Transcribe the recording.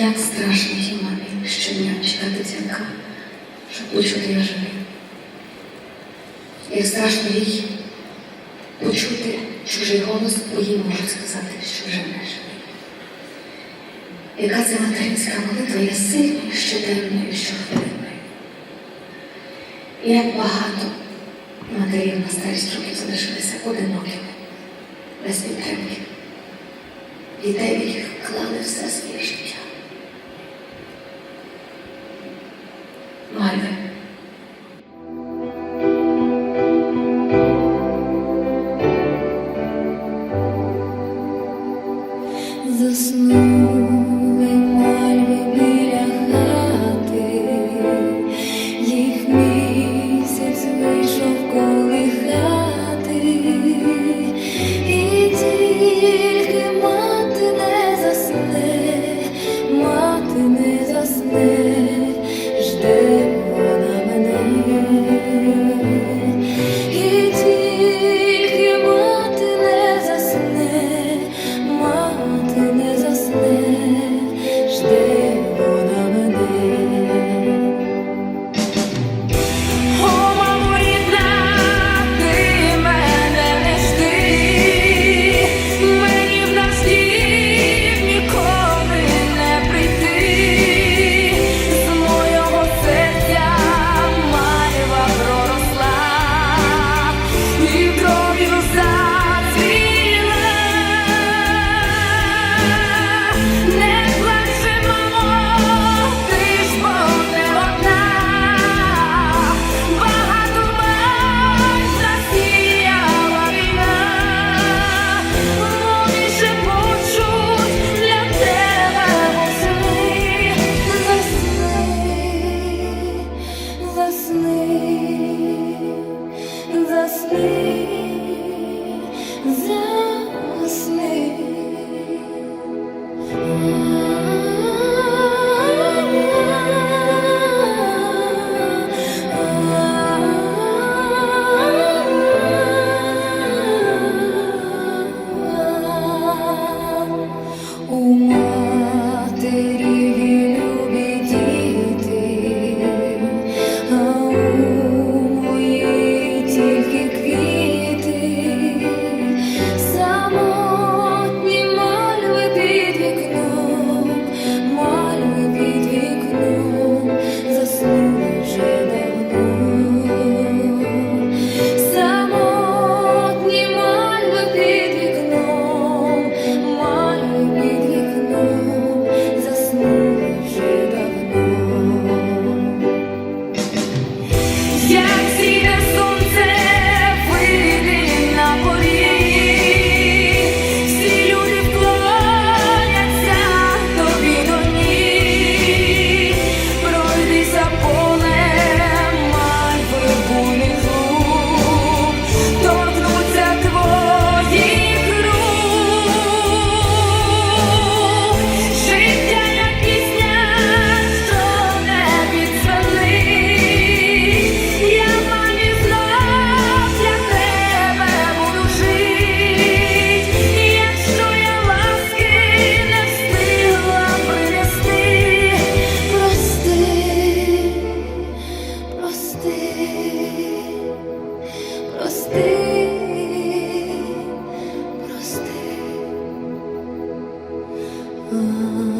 Як страшно ті мамі щодня чекати дзвінка, щоб почути я живий. Як страшно їй почути чужий голос, бо їй можуть сказати, що вже не живий. Яка це материнська молитва є сильною, щоденною, щохвилиною. І як багато матерів на старість років залишилися одинокими, без підтримки, дітей, яких вклали все своє життя. Oh.